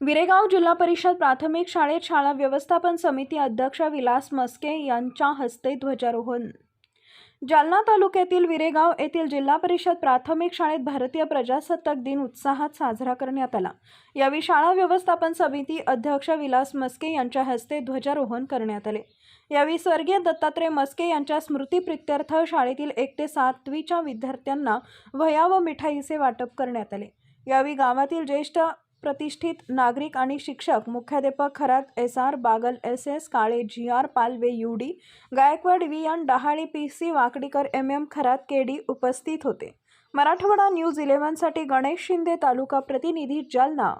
विरेगाव जिल्हा परिषद प्राथमिक शाळेत शाळा व्यवस्थापन समिती अध्यक्ष विलास मस्के यांच्या हस्ते ध्वजारोहण. जालना तालुक्यातील विरेगाव येथील जिल्हा परिषद प्राथमिक शाळेत भारतीय प्रजासत्ताक दिन उत्साहात साजरा करण्यात आला. यावेळी शाळा व्यवस्थापन समिती अध्यक्ष विलास मस्के यांच्या हस्ते ध्वजारोहण करण्यात आले. यावेळी स्वर्गीय दत्तात्रय मस्के यांच्या स्मृतीप्रित्यर्थ शाळेतील एक ते सातवीच्या विद्यार्थ्यांना वह्या व मिठाईचे वाटप करण्यात आले. यावेळी गावातील ज्येष्ठ प्रतिष्ठित नागरिक आणि शिक्षक मुख्याध्यापक Kharat S R Bagal S S Kale G R Palve U D Gaikwad V N Dahali P C Wakdikar M M Kharat K D उपस्थित होते. मराठवाडा न्यूज इलेव्हनसाठी गणेश शिंदे तालुका प्रतिनिधी जालना.